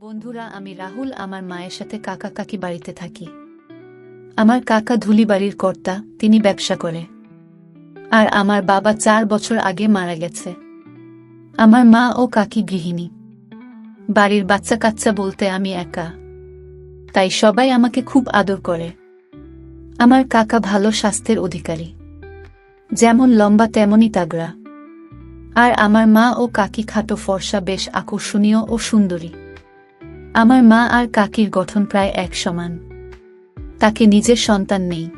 বন্ধুরা, আমি রাহুল, আমার মায়ের সাথে কাকা কাকি বাড়িতে থাকি। আমার কাকা ধুলি বাড়ির কর্তা, তিনি ব্যবসা করে। আর আমার বাবা চার বছর আগে মারা গেছে। আমার মা ও কাকি গৃহিণী। বাড়ির বাচ্চা কাচ্চা বলতে আমি একা। তাই সবাই আমাকে খুব আদর করে। আমার কাকা ভালো স্বাস্থ্যের অধিকারী। যেমন লম্বা, তেমনই তাগড়া। আর আমার মা ও কাকি খাটো ফর্সা, বেশ আকর্ষণীয় ও সুন্দরী। আমার মা আর কাকির গঠন প্রায় এক সমান। তাকে নিজের সন্তান নেই।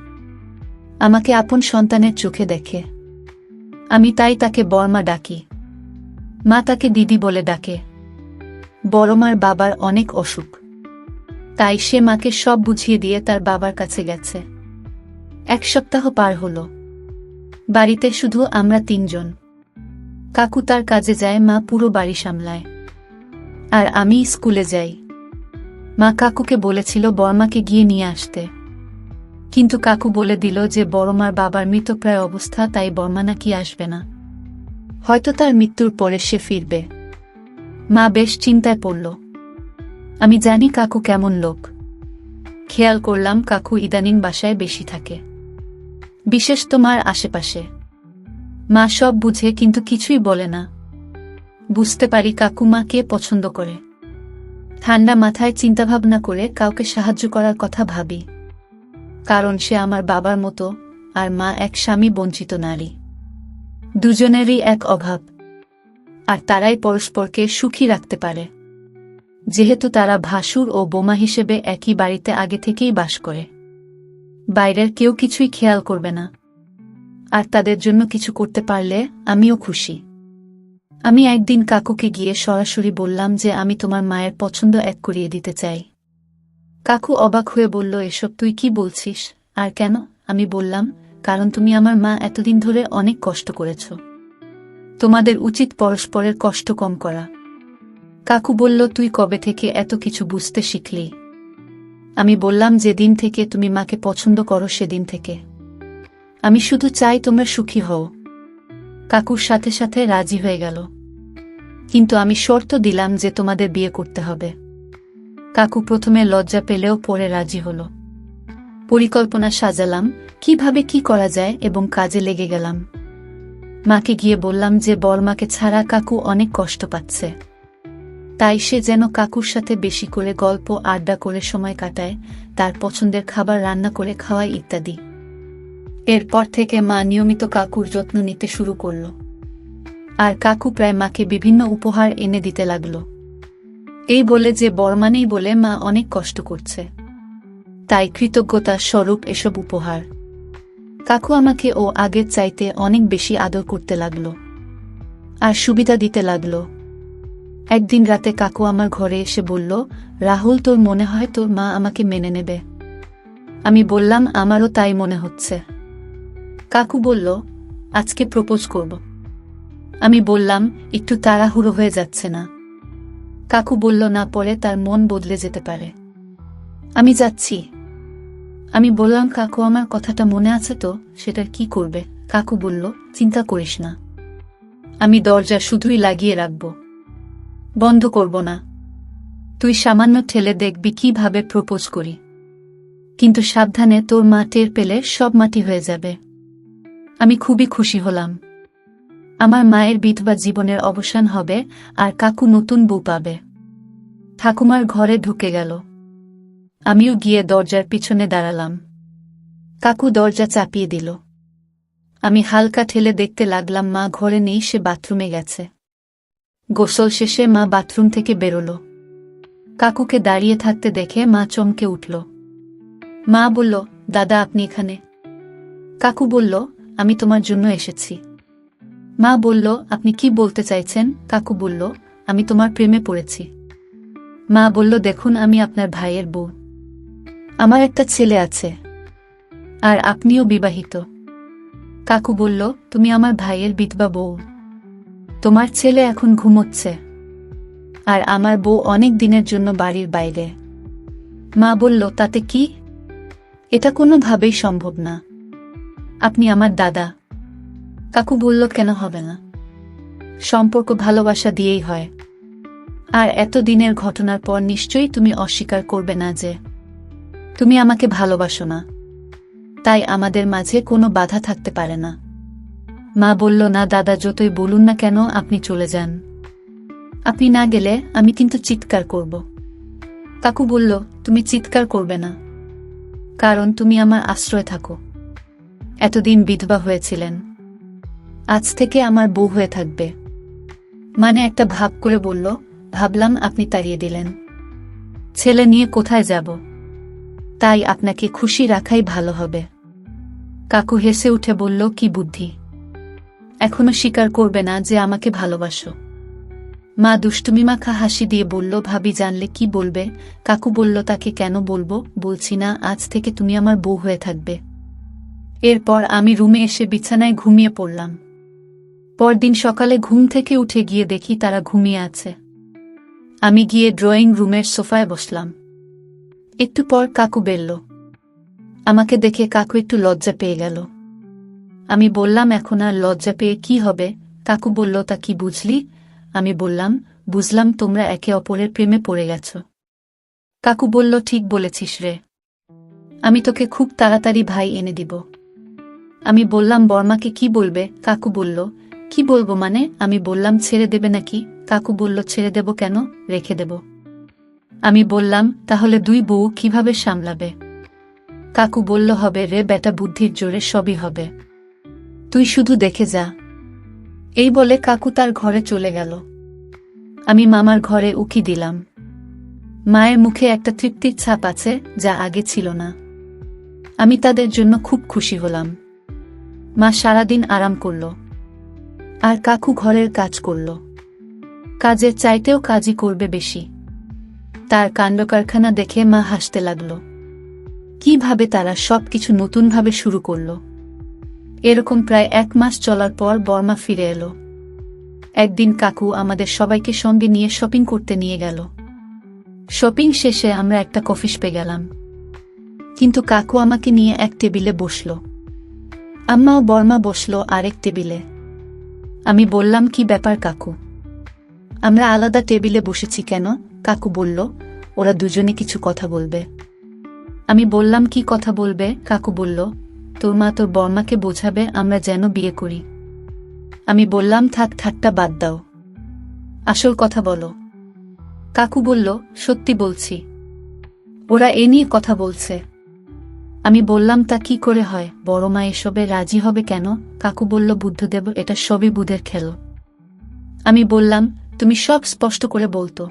আমাকে আপন সন্তানের চোখে দেখে। আমি তাই তাকে বর্মা ডাকি। মা তাকে দিদি বলে ডাকে। বড়মার বাবার অনেক অসুখ। তাই সে মাকে সব বুঝিয়ে দিয়ে তার বাবার কাছে গেছে। এক সপ্তাহ পার হলো। বাড়িতে শুধু আমরা তিনজন। কাকু তার কাজে যায়, মা পুরো বাড়ি সামলায়। আর আমি স্কুলে যাই। মা কাকুকে বলেছিল বর্মাকে গিয়ে নিয়ে আসতে। কিন্তু কাকু বলে দিল যে বড়মার বাবার মৃতপ্রায় অবস্থা, তাই বর্মা নাকি আসবে না। হয়তো তার মৃত্যুর পরে সে ফিরবে। মা বেশ চিন্তায় পড়ল। আমি জানি কাকু কেমন লোক। খেয়াল করলাম কাকু ইদানিং বাসায় বেশি থাকে। বিশেষ তোমার আশেপাশে। মা সব বুঝে কিন্তু কিছুই বলে না। বুঝতে পারি কাকু মাকে পছন্দ করে। ঠান্ডা মাথায় চিন্তাভাবনা করে কাউকে সাহায্য করার কথা ভাবি। কারণ সে আমার বাবার মতো আর মা এক স্বামী বঞ্চিত নারী। দুজনেরই এক অভাব। আর তারাই পরস্পরকে সুখী রাখতে পারে। যেহেতু তারা ভাসুর ও বোমা হিসেবে একই বাড়িতে আগে থেকেই বাস করে। বাইরের কেউ কিছুই খেয়াল করবে না। আর তাদের জন্য কিছু করতে পারলে আমিও খুশি। আমি একদিন কাকুকে গিয়ে সরাসরি বললাম যে আমি তোমার মায়ের পছন্দ এক করিয়ে দিতে চাই। কাকু অবাক হয়ে বলল, এসব তুই কি বলছিস? আর কেন? আমি বললাম, কারণ তুমি আমার মা এতদিন ধরে অনেক কষ্ট করেছ। তোমাদের উচিত পরস্পরের কষ্ট কম করা। কাকু বলল, তুই কবে থেকে এত কিছু বুঝতে শিখলি? আমি বললাম, যেদিন থেকে তুমি মাকে পছন্দ করো সেদিন থেকে। আমি শুধু চাই তোমরা সুখী হও। কাকুর সাথে সাথে রাজি হয়ে গেল। কিন্তু আমি শর্ত দিলাম যে তোমাদের বিয়ে করতে হবে। কাকু প্রথমে লজ্জা পেলেও পরে রাজি হল। পরিকল্পনা সাজালাম, কীভাবে কি করা যায় এবং কাজে লেগে গেলাম। মাকে গিয়ে বললাম যে বর্মাকে ছাড়া কাকু অনেক কষ্ট পাচ্ছে। তাই সে যেন কাকুর সাথে বেশি করে গল্প, আড্ডা করে সময় কাটায়, তার পছন্দের খাবার রান্না করে খাওয়ায় ইত্যাদি। এরপর থেকে মা নিয়মিত কাকুর যত্ন নিতে শুরু করল। আর কাকু প্রায় মাকে বিভিন্ন উপহার এনে দিতে লাগল। এই বলে যে বর্মানেই বলে মা অনেক কষ্ট করছে। তাই কৃতজ্ঞতার স্বরূপ এসব উপহার। কাকু আমাকে ও আগের চাইতে অনেক বেশি আদর করতে লাগল। আর সুবিধা দিতে লাগল। একদিন রাতে কাকু আমার ঘরে এসে বলল, রাহুল, তোর মনে হয় তোর মা আমাকে মেনে নেবে? আমি বললাম, আমারও তাই মনে হচ্ছে। কাকু বলল, আজকে প্রপোজ করব। আমি বললাম, একটু তাড়াহুড়ো হয়ে যাচ্ছে না। কাকু বলল, না, পরে তার মন বদলে যেতে পারে। আমি যাচ্ছি। আমি বললাম, কাকু, আমার কথাটা মনে আছে তো? সেটা কি করবে? কাকু বলল, চিন্তা করিস না। আমি দরজা শুধুই লাগিয়ে রাখব। বন্ধ করব না। তুই সামান্য ঠেলে দেখবি কীভাবে প্রপোজ করি। কিন্তু সাবধানে তোর মা টের পেলে সব মাটি হয়ে যাবে। আমি খুবই খুশি হলাম। আমার মায়ের বিধবা জীবনের অবসান হবে আর কাকু নতুন বউ পাবে। ঠাকুমার ঘরে ঢুকে গেল। আমিও গিয়ে দরজার পিছনে দাঁড়ালাম। কাকু দরজা চাপিয়ে দিল। আমি হালকা ঠেলে দেখতে লাগলাম মা ঘরে নেই, সে বাথরুমে গেছে। গোসল শেষে মা বাথরুম থেকে বেরোল। কাকুকে দাঁড়িয়ে থাকতে দেখে মা চমকে উঠল। মা বলল, দাদা, আপনি এখানে? কাকু বলল আমি তোমার জন্য এসেছি। মা বলল, আপনি কি বলতে চাইছেন? কাকু বলল, আমি তোমার প্রেমে পড়েছি। মা বলল, দেখুন, আমি আপনার ভাইয়ের বউ। আমার একটা ছেলে আছে, আর আপনিও বিবাহিত। কাকু বলল, তুমি আমার ভাইয়ের বিধবা বউ। তোমার ছেলে এখন ঘুমোচ্ছে, আর আমার বউ অনেক দিনের জন্য বাড়ির বাইরে। মা বলল, তাতে কি? এটা কোনোভাবেই সম্ভব না। আপনি আমার দাদা। কাকু বলল, কেন হবে না? সম্পর্ক ভালোবাসা দিয়েই হয়। আর এত দিনের ঘটনার পর নিশ্চয়ই তুমি অস্বীকার করবে না যে, তুমি আমাকে ভালোবাসো না। তাই আমাদের মাঝে কোনো বাধা থাকতে পারে না। মা বলল, না দাদা, যতই বলুন না কেন আপনি চলে যান। আপনি না গেলে আমি কিন্তু চিৎকার করব। কাকু বলল, তুমি চিৎকার করবে না। কারণ তুমি আমার আশ্রয় থাকো। এতদিন বিধবা হয়েছিলেন। আজ থেকে আমার বউ হয়ে থাকবে। মানে একটা ভাব করে বলল, ভাবলাম আপনি তাড়িয়ে দিলেন। ছেলে নিয়ে কোথায় যাব? তাই আপনাকে খুশি রাখাই ভালো হবে। কাকু হেসে উঠে বলল, কি বুদ্ধি। এখনও স্বীকার করবে না যে আমাকে ভালোবাসো। মা দুষ্টুমি মাখা হাসি দিয়ে বলল, ভাবি জানলে কি বলবে? কাকু বলল, তাকে কেন বলব? বলছি না, আজ থেকে তুমি আমার বউ হয়ে থাকবে। এরপর আমি রুমে এসে বিছানায় ঘুমিয়ে পড়লাম। পরদিন সকালে ঘুম থেকে উঠে গিয়ে দেখি তারা ঘুমিয়ে আছে। আমি গিয়ে ড্রয়িং রুমের সোফায় বসলাম। একটু পর কাকু বেরল। আমাকে দেখে কাকু একটু লজ্জা পেয়ে গেল। আমি বললাম, এখন আর লজ্জা পেয়ে কি হবে? কাকু বলল, তা কি বুঝলি? আমি বললাম, বুঝলাম তোমরা একে অপরের প্রেমে পড়ে গেছ। কাকু বলল, ঠিক বলেছিস রে। আমি তোকে খুব তাড়াতাড়ি ভাই এনে দিব। আমি বললাম, বর্মাকে কি বলবে? কাকু বলল, কি বলব মানে? আমি বললাম, ছেড়ে দেবে নাকি? কাকু বলল, ছেড়ে দেব কেন? রেখে দেব। আমি বললাম, তাহলে দুই বউ কীভাবে সামলাবে? কাকু বলল, হবে রে বেটা, বুদ্ধির জোরে সবই হবে। তুই শুধু দেখে যা। এই বলে কাকু তার ঘরে চলে গেল। আমি মামার ঘরে উকি দিলাম। মায়ের মুখে একটা তৃপ্তির ছাপ আছে, যা আগে ছিল না। আমি তাদের জন্য খুব খুশি হলাম। মা সারাদিন আরাম করল। আর কাকু ঘরের কাজ করল। কাজের চাইতেও কাজই করবে বেশি। তার কাণ্ডকারখানা দেখে মা হাসতে লাগল। কীভাবে তারা সব কিছু নতুনভাবে শুরু করল। এরকম প্রায় এক মাস চলার পর বর্মা ফিরে এলো। একদিন কাকু আমাদের সবাইকে সঙ্গে নিয়ে শপিং করতে নিয়ে গেল। শপিং শেষে আমরা একটা কফি শপে গেলাম। কিন্তু কাকু আমাকে নিয়ে এক টেবিলে বসল। আম্মা ও বর্মা বসল আরেক টেবিলে। আমি বললাম, কি ব্যাপার কাকু? আমরা আলাদা টেবিলে বসেছি কেন? কাকু বলল, ওরা দুজনে কিছু কথা বলবে। আমি বললাম, কি কথা বলবে? কাকু বলল, তোর মা তোর বর্মাকে বোঝাবে, আমরা যেন বিয়ে করি। আমি বললাম, থাক ঠাট্টা বাদ দাও। আসল কথা বলো। কাকু বলল, সত্যি বলছি। ওরা এ নিয়ে কথা বলছে। আমি বললাম, তা কি করে হয়? বড় মা এসবে রাজি হবে কেন? কাকু বলল, বুদ্ধদেব, এটা সবই বুধের খেল। আমি বললাম, তুমি সব স্পষ্ট করে বলতো।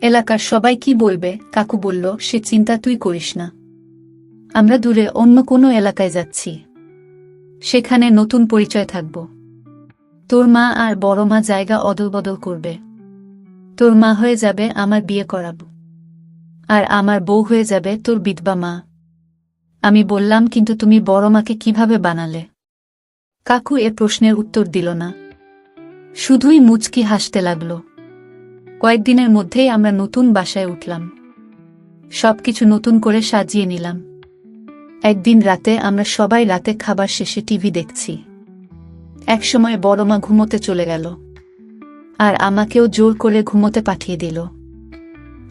এলাকার সবাই কি বলবে? কাকু বলল, সে চিন্তা তুই করিস না। আমরা দূরে অন্য কোনো এলাকায় যাচ্ছি। সেখানে নতুন পরিচয় থাকব। তোর মা আর বড় মা জায়গা অদল বদল করবে। তোর মা হয়ে যাবে আমার বিয়ে করাব। আর আমার বউ হয়ে যাবে তোর বিধবা মা। আমি বললাম, কিন্তু তুমি বড় মাকে কীভাবে বানালে? কাকু এ প্রশ্নের উত্তর দিল না। শুধুই মুচকি হাসতে লাগল। কয়েকদিনের মধ্যেই আমরা নতুন বাসায় উঠলাম। সবকিছু নতুন করে সাজিয়ে নিলাম। একদিন রাতে আমরা সবাই রাতে খাবার শেষে টিভি দেখছি। একসময় বড়মা ঘুমোতে চলে গেল। আর আমাকেও জোর করে ঘুমোতে পাঠিয়ে দিল।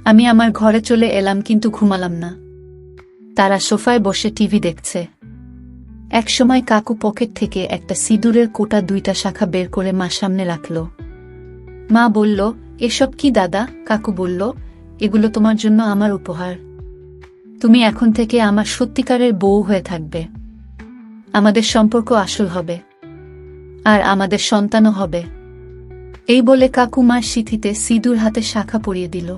আমি আমার ঘরে চলে এলাম, কিন্তু ঘুমালাম না। তারা সোফায় বসে টিভি দেখছে। একসময় কাকু পকেট থেকে একটা সিঁদুরের কোটা দুইটা শাখা বের করে মা সামনে রাখল। মা বলল, এসব কি দাদা? কাকু বলল, এগুলো তোমার জন্য আমার উপহার। তুমি এখন থেকে আমার সত্যিকারের বউ হয়ে থাকবে। আমাদের সম্পর্ক আসল হবে। আর আমাদের সন্তানও হবে। এই বলে কাকু মার সিথিতে সিঁদুর হাতে শাখা পরিয়ে দিল।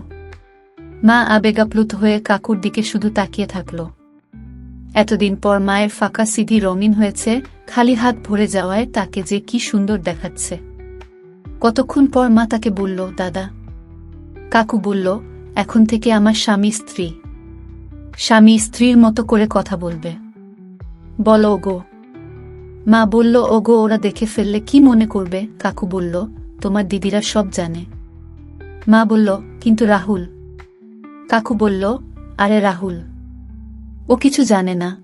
মা আবেগাপ্লুত হয়ে কাকুর দিকে শুধু তাকিয়ে থাকল। এতদিন পর মায়ের ফাঁকা সিধি রঙিন হয়েছে, খালি হাত ভরে যাওয়ায় তাকে যে কি সুন্দর দেখাচ্ছে। কতক্ষণ পর মা তাকে বলল, দাদা। কাকু বলল, এখন থেকে আমার স্বামী স্ত্রী। স্বামী স্ত্রীর মতো করে কথা বলবে। বলো, ওগো। মা বলল, ওগো, ওরা দেখে ফেললে কি মনে করবে? কাকু বলল, তোমার দিদিরা সব জানে। মা বলল, কিন্তু রাহুল কাকু বলল, আরে রাহুল, ও কিছু জানে না।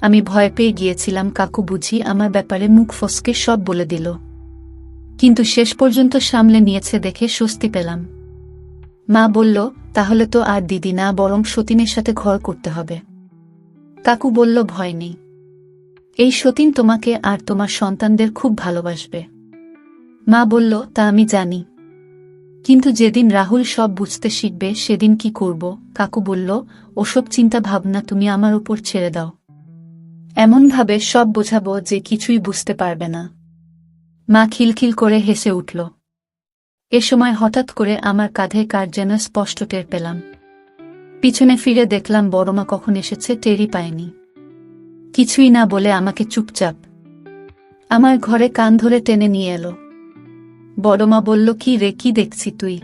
আমি ভয় পেয়ে গিয়েছিলাম, কাকু বুঝি আমার ব্যাপারে মুখ ফসকে সব বলে দিল। কিন্তু শেষ পর্যন্ত সামলে নিয়েছে দেখে স্বস্তি পেলাম। মা বলল, তাহলে তো আর দিদি না, বরং সতীনের সাথে ঘর করতে হবে। কাকু বলল, ভয় নেই। এই সতীন তোমাকে আর তোমার সন্তানদের খুব ভালোবাসবে। মা বলল, তা আমি জানি। কিন্তু যেদিন রাহুল সব বুঝতে শিখবে, সেদিন কি করব? কাকু বলল, ওসব চিন্তা ভাবনা তুমি আমার উপর ছেড়ে দাও। এমনভাবে সব বোঝাবো যে কিছুই বুঝতে পারবে না। মা খিলখিল করে হেসে উঠল। এ সময় হঠাৎ করে আমার কাঁধে কার যেন স্পষ্ট টের পেলাম। পিছনে ফিরে দেখলাম বড়মা কখন এসেছে টেরই পায়নি। কিছুই না বলে আমাকে চুপচাপ আমার ঘরে কান ধরে টেনে নিয়ে এলো। বড়মা বলল, কি রে, কি দেখছি তুই?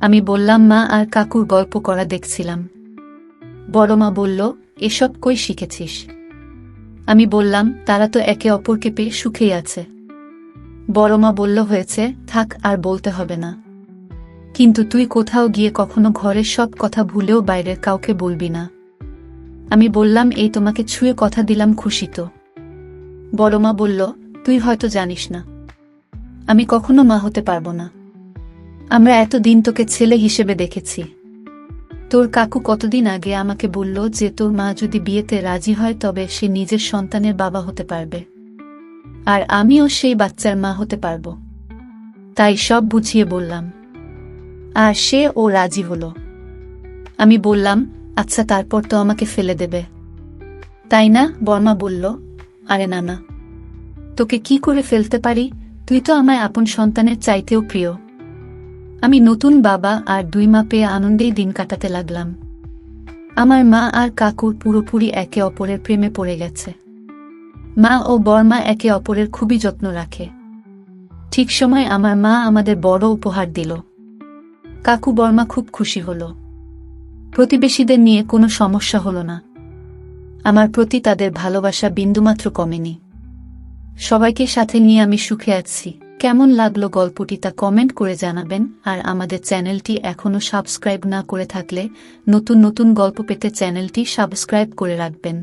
আমি বললাম, মা আর কাকুর গল্প করা দেখছিলাম। বড়মা বলল, এসব কই শিখেছিস? আমি বললাম, তারা তো একে অপরকে পেয়ে সুখেই আছে। বড়মা বলল, হয়েছে, থাক, আর বলতে হবে না। কিন্তু তুই কোথাও গিয়ে কখনো ঘরের সব কথা ভুলেও বাইরের কাউকে বলবি না। আমি বললাম, এই তোমাকে ছুঁয়ে কথা দিলাম খুশি তো। বড়মা বলল, তুই হয়তো জানিস না। আমি কখনো মা হতে পারব না। আমরা এতদিন তোকে ছেলে হিসেবে দেখেছি। তোর কাকু কতদিন আগে আমাকে বলল যে তোর মা যদি বিয়েতে রাজি হয় তবে সে নিজের সন্তানের বাবা হতে পারবে। আর আমিও সেই বাচ্চার মা হতে পারব। তাই সব বুঝিয়ে বললাম। আর সে ও রাজি হলো। আমি বললাম আচ্ছা তারপর তো আমাকে ফেলে দেবে। তাই না? বর্মা বলল, আরে না না। তোকে কি করে ফেলতে পারি? তুই তো আমায় আপন সন্তানের চাইতেও প্রিয়। আমি নতুন বাবা আর দুই মা পেয়ে আনন্দেই দিন কাটাতে লাগলাম। আমার মা আর কাকুর পুরোপুরি একে অপরের প্রেমে পড়ে গেছে। মা ও বর্মা একে অপরের খুবই যত্ন রাখে। ঠিক সময় আমার মা আমাদের বড় উপহার দিল। কাকু বর্মা খুব খুশি হল। প্রতিবেশীদের নিয়ে কোনো সমস্যা হলো না। আমার প্রতি তাদের ভালোবাসা বিন্দুমাত্র কমেনি। সবাইকে সাথে নিয়ে আমি সুখে আছি। কেমন লাগল গল্পটি তা কমেন্ট করে জানাবেন, আর আমাদের চ্যানেলটি এখনও সাবস্ক্রাইব না করে থাকলে নতুন নতুন গল্প পেতে চ্যানেলটি সাবস্ক্রাইব করে রাখবেন।